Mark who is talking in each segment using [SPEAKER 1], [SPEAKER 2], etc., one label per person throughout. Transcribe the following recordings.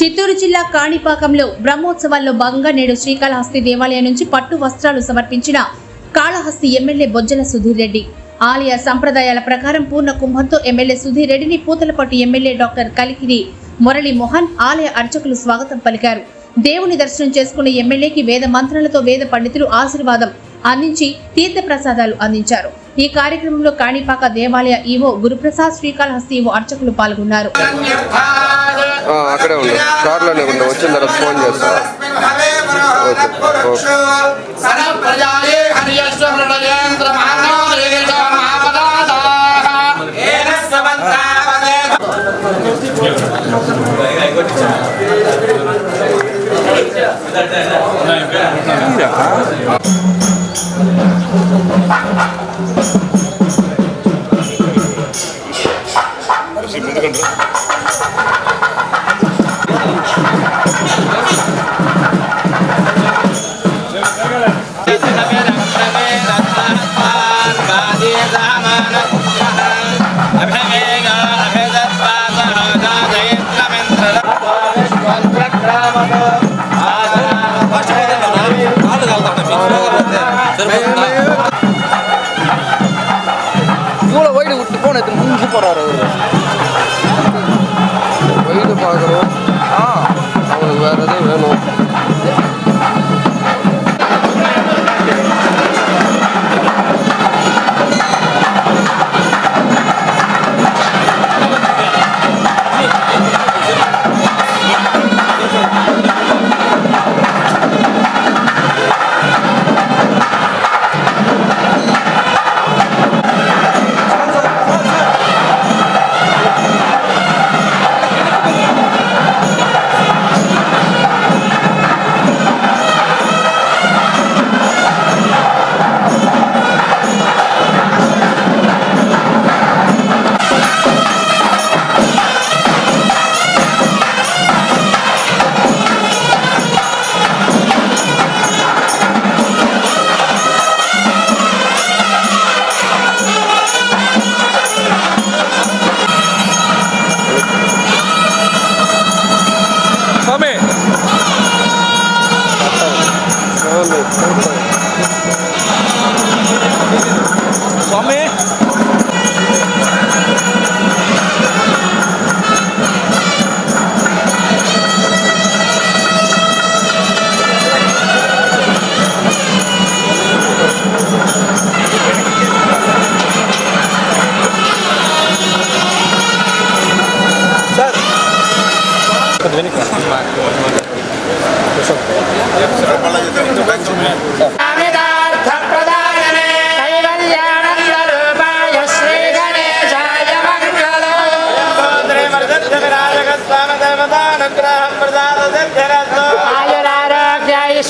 [SPEAKER 1] చిత్తూరు జిల్లా కాణిపాకంలో బ్రహ్మోత్సవాల్లో భాగంగా నేడు శ్రీకాళహస్తి దేవాలయం నుంచి పట్టు వస్త్రాలు సమర్పించిన కాళహస్తి ఎమ్మెల్యే బొజ్జల సుధీర్ రెడ్డి. ఆలయ సంప్రదాయాల ప్రకారం పూర్ణ కుంభంతో ఎమ్మెల్యే సుధీర్ రెడ్డిని పూతలపట్టు ఎమ్మెల్యే డాక్టర్ కలికిరి మురళి మోహన్ ఆలయ అర్చకులు స్వాగతం పలికారు. దేవుని దర్శనం చేసుకున్న ఎమ్మెల్యేకి వేద మంత్రాలతో వేద పండితులు ఆశీర్వాదం అందించి తీర్థ ప్రసాదాలు అందించారు. ఈ కార్యక్రమంలో కాణిపాక దేవాలయ ఈవో గురుప్రసాద్ శ్రీకాళహస్తి ఈవో అర్చకులు పాల్గొన్నారు.
[SPEAKER 2] ఆ, అక్కడే ఉండు. కార్లోనే ఉండు. వచ్చిన తర్వాత ఫోన్ చేస్తా. ఓకే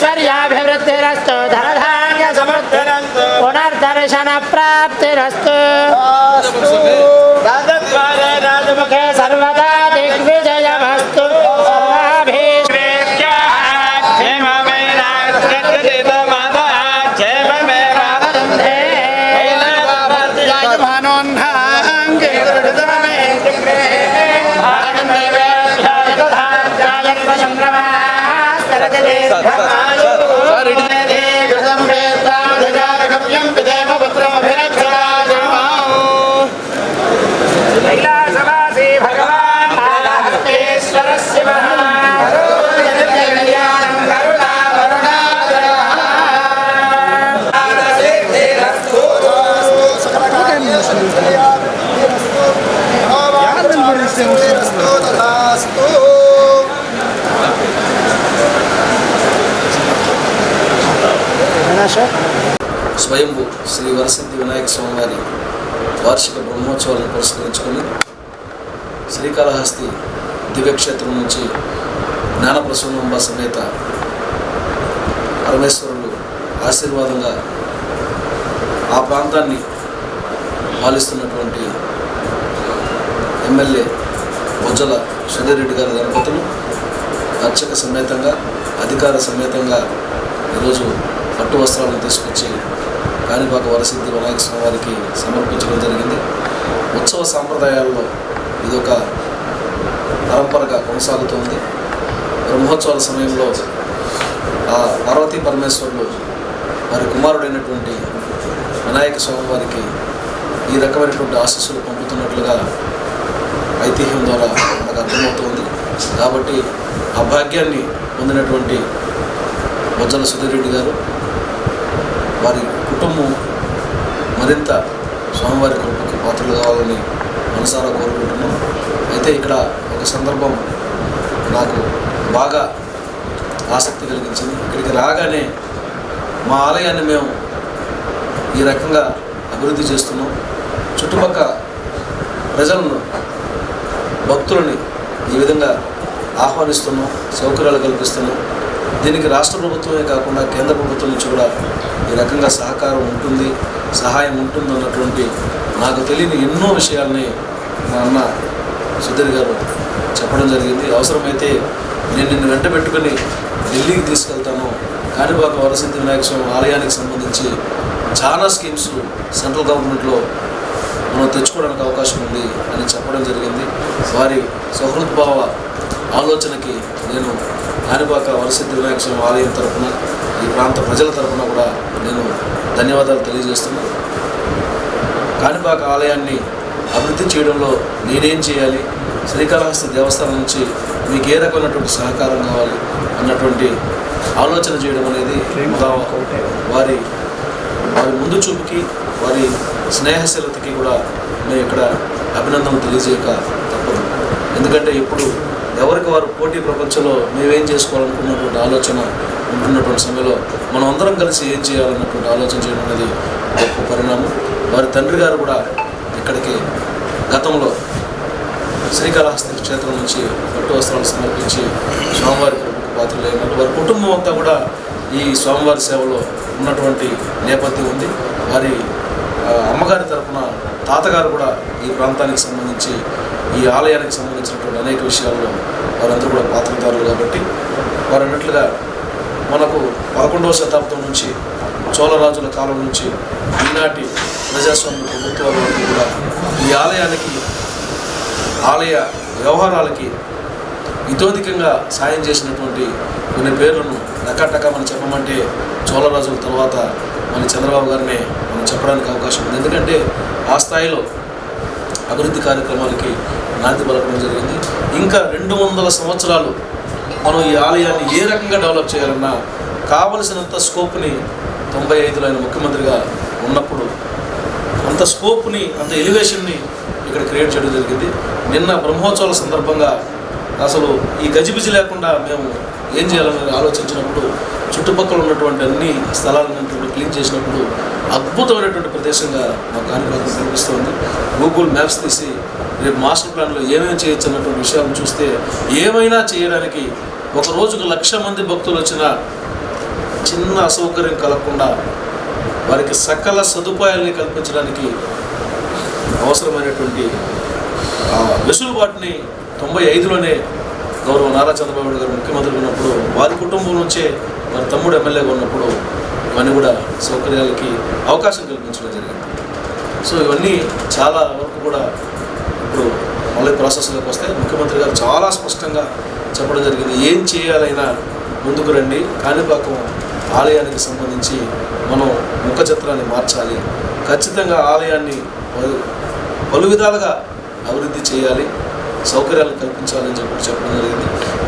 [SPEAKER 3] ఐశ్వర్యాభివృద్ధిరస్తు ధనధాన్య సమృద్ధిరస్తు పునర్దర్శన ప్రాప్తిరస్తు రాజముఖే సర్వదా దిగ్విజయమస్తు উস্তাদ
[SPEAKER 4] స్వయంభు శ్రీ వరసిద్ధి వినాయక స్వామివారి వార్షిక బ్రహ్మోత్సవాలను పురస్కరించుకొని శ్రీకాళహస్తి దివ్యక్షేత్రం నుంచి జ్ఞానప్రసూనంబ సమేత పరమేశ్వరుడు ఆశీర్వాదంగా ఆ ప్రాంతాన్ని పాలిస్తున్నటువంటి ఎమ్మెల్యే బొజ్జల సుధీరెడ్డి గారి దంపతులు అర్చక సమేతంగా అధికార సమేతంగా ఈరోజు పట్టు వస్త్రాలను తీసుకొచ్చి కాణిపాక వరసిద్ధి వినాయక స్వామివారికి సమర్పించడం జరిగింది. ఉత్సవ సాంప్రదాయాల్లో ఇదొక పరంపరగా కొనసాగుతోంది. బ్రహ్మోత్సవాల సమయంలో ఆ పార్వతీ పరమేశ్వరులు వారి కుమారుడైనటువంటి వినాయక స్వామి వారికి ఈ రకమైనటువంటి ఆశీస్సులు పంపుతున్నట్లుగా ఐతిహ్యం ద్వారా మనకు అర్థమవుతుంది. కాబట్టి ఆ భాగ్యాన్ని పొందినటువంటి బొజ్జల సుధీర్ రెడ్డి గారు వారి కుటుంబం మరింత స్వామివారి కృపకి పాత్రలు కావాలని మనసారా కోరుకుంటున్నాం. అయితే ఇక్కడ ఒక సందర్భం నాకు బాగా ఆసక్తి కలిగించింది. ఇక్కడికి రాగానే మా ఆలయాన్ని మేము ఈ రకంగా అభివృద్ధి చేస్తున్నాం. చుట్టుపక్కల ప్రజలను భక్తులని ఈ విధంగా ఆహ్వానిస్తున్నాం సౌకర్యాలు కల్పిస్తున్నాం. దీనికి రాష్ట్ర ప్రభుత్వమే కాకుండా కేంద్ర ప్రభుత్వం నుంచి కూడా ఈ రకంగా సహకారం ఉంటుంది సహాయం ఉంటుంది అన్నటువంటి నాకు తెలియని ఎన్నో విషయాల్ని మా అన్న సుధీర్ గారు చెప్పడం జరిగింది. అవసరమైతే నేను నిన్ను వెంట పెట్టుకుని ఢిల్లీకి తీసుకెళ్తాను. కాణిపాక వరసిద్ధి వినాయక స్వామి ఆలయానికి సంబంధించి చాలా స్కీమ్స్ సెంట్రల్ గవర్నమెంట్లో మనం తెచ్చుకోవడానికి అవకాశం ఉంది అని చెప్పడం జరిగింది. వారి సహృద్భావ ఆలోచనకి నేను కాణిపాక వరసిద్ధి వినాయక స్వామి ఆలయం తరఫున ఈ ప్రాంత ప్రజల తరఫున కూడా నేను ధన్యవాదాలు తెలియజేస్తున్నాను కాణిపాక ఆలయాన్ని అభివృద్ధి చేయడంలో నేనేం చేయాలి? శ్రీకాళహస్తి దేవస్థానం నుంచి మీకు ఏ రకమైనటువంటి సహకారం కావాలి? అన్నటువంటి ఆలోచన చేయడం అనేది వారి వారి ముందు చూపుకి వారి స్నేహశీలతకి కూడా మేము ఇక్కడ అభినందనలు తెలియజేయక తప్పదు. ఎందుకంటే ఇప్పుడు ఎవరికి వారు పోటీ ప్రపంచంలో మేమేం చేసుకోవాలనుకున్నటువంటి ఆలోచన ఉంటున్నటువంటి సమయంలో మనం అందరం కలిసి ఏం చేయాలన్నటువంటి ఆలోచన చేయడం అనేది గొప్ప పరిణామం. వారి తండ్రి గారు కూడా ఇక్కడికి గతంలో శ్రీకాళహస్తి క్షేత్రం నుంచి పట్టు వస్త్రాలు సమర్పించి స్వామివారి కృపకు పాత్రలు అయినట్టు వారి కుటుంబం అంతా కూడా ఈ స్వామివారి సేవలో ఉన్నటువంటి నేపథ్యం ఉంది. వారి అమ్మగారి తరఫున తాతగారు కూడా ఈ ప్రాంతానికి సంబంధించి ఈ ఆలయానికి సంబంధించినటువంటి అనేక విషయాల్లో వారందరూ కూడా పాత్రదారులు కాబట్టి వారు అన్నట్లుగా మనకు పదకొండవ శతాబ్దం నుంచి చోళరాజుల కాలం నుంచి ఈనాటి ప్రజాస్వామ్య ప్రభుత్వాల వరకు కూడా ఈ ఆలయానికి ఆలయ వ్యవహారాలకి ఇతోధికంగా సాయం చేసినటువంటి కొన్ని పేర్లను టకాటకా మనం చెప్పమంటే చోళరాజుల తర్వాత మన చంద్రబాబు గారినే మనం చెప్పడానికి అవకాశం ఉంది. ఎందుకంటే ఆ స్థాయిలో అభివృద్ధి కార్యక్రమాలకి నాంది పలకడం జరిగింది. ఇంకా రెండు వందల సంవత్సరాలు మనం ఈ ఆలయాన్ని ఏ రకంగా డెవలప్ చేయాలన్నా కావలసినంత స్కోప్ని తొంభై ఐదులో ఆయన ముఖ్యమంత్రిగా ఉన్నప్పుడు అంత స్కోప్ని అంత ఎలివేషన్ని ఇక్కడ క్రియేట్ చేయడం జరిగింది. నిన్న బ్రహ్మోత్సవాల సందర్భంగా అసలు ఈ గజిబిజి లేకుండా మేము ఏం చేయాలని ఆలోచించినప్పుడు చుట్టుపక్కల ఉన్నటువంటి అన్ని స్థలాలను క్లీన్ చేసినప్పుడు అద్భుతమైనటువంటి ప్రదేశంగా మాకు అనుభవం కనిపిస్తుంది. గూగుల్ మ్యాప్స్ తీసి రేపు మాస్టర్ ప్లాన్లో ఏమేమి చేయొచ్చు అన్నటువంటి విషయాలను చూస్తే ఏమైనా చేయడానికి ఒక రోజుకు లక్ష మంది భక్తులు వచ్చినా చిన్న అసౌకర్యం కలగకుండా వారికి సకల సదుపాయాల్ని కల్పించడానికి అవసరమైనటువంటి వెసులుబాటుని తొంభై ఐదులోనే గౌరవ నారా చంద్రబాబు నాయుడు గారు ముఖ్యమంత్రి ఉన్నప్పుడు వారి కుటుంబం నుంచే వారి తమ్ముడు ఎమ్మెల్యేగా ఉన్నప్పుడు ఇవన్నీ కూడా సౌకర్యాలకి అవకాశం కల్పించడం జరిగింది. సో ఇవన్నీ చాలా వరకు కూడా మళ్ళీ ప్రాసెస్లోకి వస్తే ముఖ్యమంత్రి గారు చాలా స్పష్టంగా చెప్పడం జరిగింది. ఏం చేయాలైనా ముందుకు రండి. కాణిపాకం ఆలయానికి సంబంధించి మనం ముఖ చిత్రాన్ని మార్చాలి. ఖచ్చితంగా ఆలయాన్ని పలు- విధాలుగా అభివృద్ధి చేయాలి. సౌకర్యాలు కల్పించాలని చెప్పి చెప్పడం జరిగింది.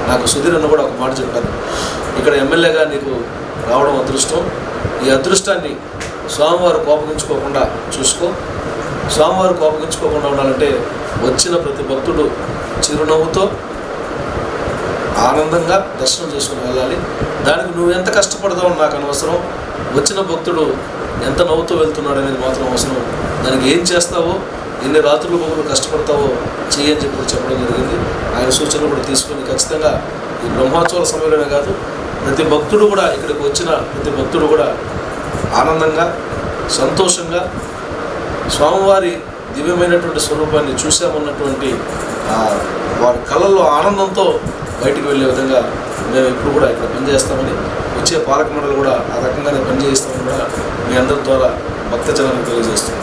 [SPEAKER 4] నాకు సుధీర్ అన్న కూడా ఒక మాట చెప్పారు. ఇక్కడ ఎమ్మెల్యేగా నీకు రావడం అదృష్టం. ఈ అదృష్టాన్ని స్వామివారు కోపగించుకోకుండా చూసుకో. స్వామివారు కోపగించుకోకుండా ఉండాలంటే వచ్చిన ప్రతి భక్తుడు చిరునవ్వుతో ఆనందంగా దర్శనం చేసుకుని వెళ్ళాలి. దానికి నువ్వు ఎంత కష్టపడతావు నాకు అనవసరం. వచ్చిన భక్తుడు ఎంత నవ్వుతూ వెళ్తున్నాడు అనేది మాత్రం అవసరం. దానికి ఏం చేస్తావో ఎన్ని రాత్రులు పగులు కష్టపడతావో చేయని చెప్పి చెప్పడం జరిగింది. ఆయన సూచనలు కూడా తీసుకొని ఖచ్చితంగా ఈ బ్రహ్మోత్సవాల సమయంలోనే కాదు ప్రతి భక్తుడు కూడా ఇక్కడికి వచ్చిన ప్రతి భక్తుడు కూడా ఆనందంగా సంతోషంగా స్వామివారి దివ్యమైనటువంటి స్వరూపాన్ని చూసామన్నటువంటి వారి కళల్లో ఆనందంతో బయటికి వెళ్ళే విధంగా మేము ఇప్పుడు కూడా ఇక్కడ పనిచేస్తామని వచ్చే పాలక మండలి కూడా ఆ రకంగానే పనిచేస్తామని కూడా మీ అందరి ద్వారా భక్తజనానికి తెలియజేస్తున్నాం.